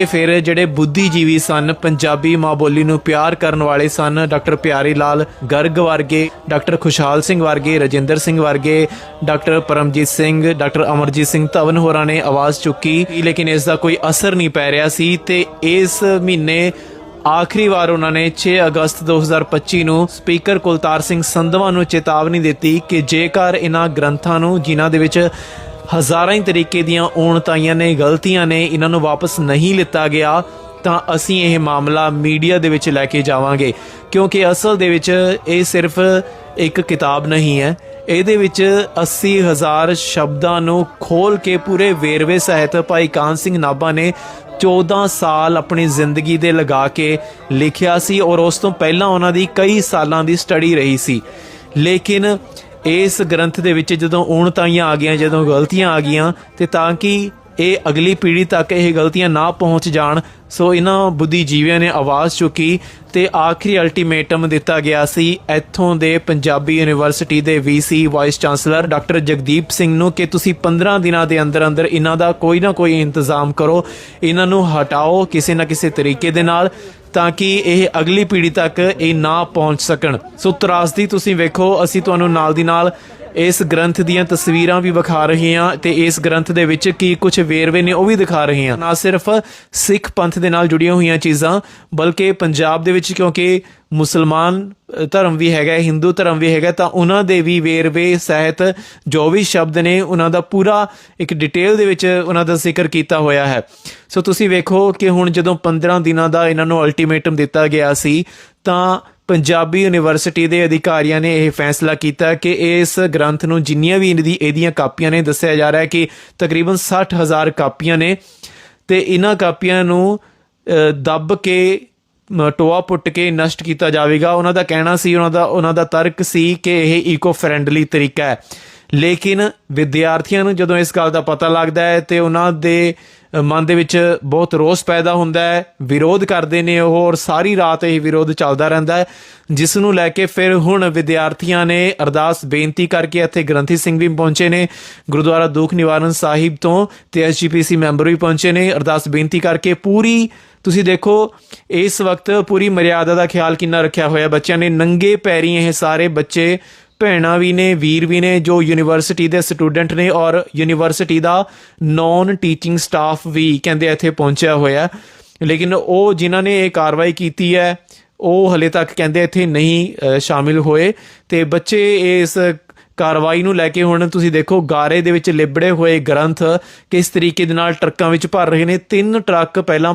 ਤੇ ਫਿਰ ਜਿਹੜੇ ਬੁੱਧੀਜੀਵੀ ਸਨ, ਪੰਜਾਬੀ ਮਾਂ ਬੋਲੀ ਨੂੰ ਪਿਆਰ ਕਰਨ ਵਾਲੇ ਸਨ, ਡਾਕਟਰ ਪਿਆਰੀ ਲਾਲ ਗਰਗ ਵਰਗੇ, ਡਾਕਟਰ ਖੁਸ਼ਹਾਲ ਸਿੰਘ ਵਰਗੇ, ਰਜਿੰਦਰ ਸਿੰਘ ਵਰਗੇ, ਡਾਕਟਰ ਪਰਮਜੀਤ ਸਿੰਘ, ਡਾਕਟਰ ਅਮਰਜੀਤ ਸਿੰਘ ਧਵਨ ਹੋਰਾਂ ਨੇ ਆਵਾਜ਼ ਚੁੱਕੀ, ਲੇਕਿਨ ਇਸ ਦਾ ਕੋਈ ਅਸਰ ਨਹੀਂ ਪੈ ਰਿਹਾ ਸੀ ਤੇ ਇਸ ਮਹੀਨੇ ਆਖਰੀ ਵਾਰ ਉਹਨਾਂ ਨੇ 6 ਅਗਸਤ 2025 ਨੂੰ ਸਪੀਕਰ ਕੁਲਤਾਰ ਸਿੰਘ ਸੰਧਵਾ ਨੂੰ ਚੇਤਾਵਨੀ ਦਿੱਤੀ ਕਿ ਜੇਕਰ ਇਹਨਾਂ ਗ੍ਰੰਥਾਂ ਨੂੰ ਜਿਨ੍ਹਾਂ ਦੇ ਵਿੱਚ ਹਜ਼ਾਰਾਂ ਹੀ ਤਰੀਕੇ ਦੀਆਂ ਔਣਤਾਈਆਂ ਨੇ, ਗਲਤੀਆਂ ਨੇ ਇਹਨਾਂ ਨੂੰ ਵਾਪਸ ਨਹੀਂ ਲਿੱਤਾ ਗਿਆ, ਤਾਂ ਅਸੀਂ ਇਹ ਮਾਮਲਾ ਮੀਡੀਆ ਦੇ ਵਿੱਚ ਲੈ ਕੇ ਜਾਵਾਂਗੇ। ਕਿਉਂਕਿ ਅਸਲ ਦੇ ਵਿੱਚ ਇਹ ਸਿਰਫ ਇੱਕ ਕਿਤਾਬ ਨਹੀਂ ਹੈ। ਇਹਦੇ ਵਿੱਚ 80000 ਸ਼ਬਦਾਂ ਨੂੰ ਖੋਲ ਕੇ ਪੂਰੇ ਵੇਰਵੇ ਸਹਿਤ ਭਾਈ ਕਾਨ ਸਿੰਘ ਨਾਭਾ ਨੇ 14 ਸਾਲ ਆਪਣੀ ਜ਼ਿੰਦਗੀ ਦੇ ਲਗਾ ਕੇ ਲਿਖਿਆ ਸੀ ਔਰ ਉਸ ਤੋਂ ਪਹਿਲਾਂ ਉਹਨਾਂ ਦੀ ਕਈ ਸਾਲਾਂ ਦੀ ਸਟੱਡੀ ਰਹੀ ਸੀ। ਲੇਕਿਨ ਇਸ ਗ੍ਰੰਥ ਦੇ ਵਿੱਚ ਜਦੋਂ ਊਣਤਾਈਆਂ ਆ ਗਈਆਂ, ਜਦੋਂ ਗਲਤੀਆਂ ਆ ਗਈਆਂ, ਤੇ ਤਾਂ ਕਿ ਇਹ ਅਗਲੀ ਪੀੜ੍ਹੀ ਤੱਕ ਇਹ ਗਲਤੀਆਂ ਨਾ ਪਹੁੰਚ ਜਾਣ, ਸੋ ਇਹਨਾਂ ਬੁੱਧੀਜੀਵੀਆਂ ਨੇ ਆਵਾਜ਼ ਚੁੱਕੀ ਤੇ ਆਖਰੀ ਅਲਟੀਮੇਟਮ ਦਿੱਤਾ ਗਿਆ ਸੀ। ਇੱਥੋਂ ਦੇ ਪੰਜਾਬੀ ਯੂਨੀਵਰਸਿਟੀ ਦੇ VC vice chancellor doctor Jagdeep Singh ਨੂੰ ਕਿ ਤੁਸੀਂ 15 ਦਿਨਾਂ ਦੇ ਅੰਦਰ ਅੰਦਰ ਇਹਨਾਂ ਦਾ ਕੋਈ ਨਾ ਕੋਈ ਇੰਤਜ਼ਾਮ ਕਰੋ, ਇਹਨਾਂ ਨੂੰ ਹਟਾਓ ਕਿਸੇ ਨਾ ਕਿਸੇ ਤਰੀਕੇ ਦੇ ਨਾਲ। ਤਾਂ ਕਿ ਇਹ ਅਗਲੀ ਪੀੜ੍ਹੀ ਤੱਕ ਇਹ ਨਾ ਪਹੁੰਚ ਸਕਣ। ਸੋ ਤਰਾਸਦੀ ਤੁਸੀਂ ਵੇਖੋ, ਅਸੀਂ ਤੁਹਾਨੂੰ ਨਾਲ ਦੀ ਨਾਲ ਇਸ ਗ੍ਰੰਥ ਦੀਆਂ ਤਸਵੀਰਾਂ ਵੀ ਵਿਖਾ ਰਹੇ ਹਾਂ ਤੇ ਇਸ ਗ੍ਰੰਥ ਦੇ ਵਿੱਚ ਕੀ ਕੁਝ ਵੇਰਵੇ ਨੇ ਉਹ ਵੀ ਦਿਖਾ ਰਹੇ ਹਾਂ। ਨਾ ਸਿਰਫ ਸਿੱਖ ਪੰਥ ਦੇ ਨਾਲ ਜੁੜੀਆਂ ਹੋਈਆਂ ਚੀਜ਼ਾਂ, ਬਲਕਿ ਪੰਜਾਬ ਦੇ ਵਿੱਚ ਕਿਉਂਕਿ ਮੁਸਲਮਾਨ ਧਰਮ ਵੀ ਹੈਗਾ, ਹਿੰਦੂ ਧਰਮ ਵੀ ਹੈਗਾ, ਤਾਂ ਉਹਨਾਂ ਦੇ ਵੀ ਵੇਰਵੇ, ਸਹਿਤ ਜੋ ਵੀ ਸ਼ਬਦ ਨੇ ਉਹਨਾਂ ਦਾ ਪੂਰਾ ਇੱਕ ਡਿਟੇਲ ਦੇ ਵਿੱਚ ਉਹਨਾਂ ਦਾ ਜ਼ਿਕਰ ਕੀਤਾ ਹੋਇਆ ਹੈ। ਸੋ ਤੁਸੀਂ ਵੇਖੋ ਕਿ ਹੁਣ ਜਦੋਂ 15 ਦਿਨਾਂ ਦਾ ਇਹਨਾਂ ਨੂੰ ਅਲਟੀਮੇਟਮ ਦਿੱਤਾ ਗਿਆ ਸੀ, ਤਾਂ ਪੰਜਾਬੀ ਯੂਨੀਵਰਸਿਟੀ ਦੇ ਅਧਿਕਾਰੀਆਂ ਨੇ ਇਹ ਫੈਸਲਾ ਕੀਤਾ ਕਿ ਇਸ ਗ੍ਰੰਥ ਨੂੰ ਜਿੰਨੀਆਂ ਵੀ ਇਹਦੀ ਇਹਦੀਆਂ ਕਾਪੀਆਂ ਨੇ, ਦੱਸਿਆ ਜਾ ਰਿਹਾ ਹੈ ਕਿ ਤਕਰੀਬਨ 60000 ਕਾਪੀਆਂ ਨੇ ਤੇ ਇਹਨਾਂ ਕਾਪੀਆਂ ਨੂੰ ਦੱਬ ਕੇ ਟੋਆ ਪੁੱਟ ਕੇ ਨਸ਼ਟ ਕੀਤਾ ਜਾਵੇਗਾ। ਉਹਨਾਂ ਦਾ ਕਹਿਣਾ ਸੀ, ਉਹਨਾਂ ਦਾ ਉਹਨਾਂ ਦਾ ਤਰਕ ਸੀ ਕਿ ਇਹ ਈਕੋ ਫ੍ਰੈਂਡਲੀ ਤਰੀਕਾ ਹੈ। ਲੇਕਿਨ ਵਿਦਿਆਰਥੀਆਂ ਨੂੰ ਜਦੋਂ ਇਸ ਗੱਲ ਦਾ ਪਤਾ ਲੱਗਦਾ ਹੈ ਤੇ ਉਹਨਾਂ ਦੇ ਮਨ ਦੇ ਵਿੱਚ ਬਹੁਤ ਰੋਸ ਪੈਦਾ ਹੁੰਦਾ ਹੈ, ਵਿਰੋਧ ਕਰਦੇ ਨੇ ਉਹ ਔਰ ਸਾਰੀ ਰਾਤ ਇਹ ਵਿਰੋਧ ਚੱਲਦਾ ਰਹਿੰਦਾ ਹੈ, ਜਿਸ ਨੂੰ ਲੈ ਕੇ ਫਿਰ ਹੁਣ ਵਿਦਿਆਰਥੀਆਂ ਨੇ ਅਰਦਾਸ ਬੇਨਤੀ ਕਰਕੇ ਇੱਥੇ ਗ੍ਰੰਥੀ ਸਿੰਘ ਵੀ ਪਹੁੰਚੇ ਨੇ, ਗੁਰਦੁਆਰਾ ਦੁੱਖ ਨਿਵਾਰਨ ਸਾਹਿਬ ਤੋਂ ਤੇ ਐਸਜੀਪੀਸੀ ਮੈਂਬਰ ਵੀ ਪਹੁੰਚੇ ਨੇ, ਅਰਦਾਸ ਬੇਨਤੀ ਕਰਕੇ ਪੂਰੀ, ਤੁਸੀਂ ਦੇਖੋ, ਇਸ ਵਕਤ ਪੂਰੀ ਮਰਿਆਦਾ ਦਾ ਖਿਆਲ ਕਿੰਨਾ ਰੱਖਿਆ ਹੋਇਆ ਬੱਚਿਆਂ ਨੇ, ਨੰਗੇ ਪੈਰੀ ਇਹ ਸਾਰੇ ਬੱਚੇ ਭੈਣਾਂ ਵੀ ਨੇ, ਵੀਰ ਵੀ ਨੇ, ਜੋ ਯੂਨੀਵਰਸਿਟੀ ਦੇ ਸਟੂਡੈਂਟ ਨੇ ਔਰ ਯੂਨੀਵਰਸਿਟੀ ਦਾ ਨੌਨ ਟੀਚਿੰਗ ਸਟਾਫ ਵੀ ਕਹਿੰਦੇ ਇੱਥੇ ਪਹੁੰਚਿਆ ਹੋਇਆ ਲੇਕਿਨ ਉਹ ਜਿਨ੍ਹਾਂ ਨੇ ਇਹ ਕਾਰਵਾਈ ਕੀਤੀ ਹੈ, ਉਹ ਹਲੇ ਤੱਕ ਕਹਿੰਦੇ ਇੱਥੇ ਨਹੀਂ ਸ਼ਾਮਿਲ ਹੋਏ। ਤੇ ਬੱਚੇ ਇਸ ਕਾਰਵਾਈ ਨੂੰ ਲੈ ਕੇ ਹੁਣ ਤੁਸੀਂ ਦੇਖੋ, ਗਾਰੇ ਦੇ ਵਿੱਚ ਲਿਬੜੇ ਹੋਏ ਗ੍ਰੰਥ ਕਿਸ ਤਰੀਕੇ ਦੇ ਨਾਲ ਟਰੱਕਾਂ ਵਿੱਚ ਭਰ ਰਹੇ ਨੇ। ਤਿੰਨ ਟਰੱਕ ਪਹਿਲਾਂ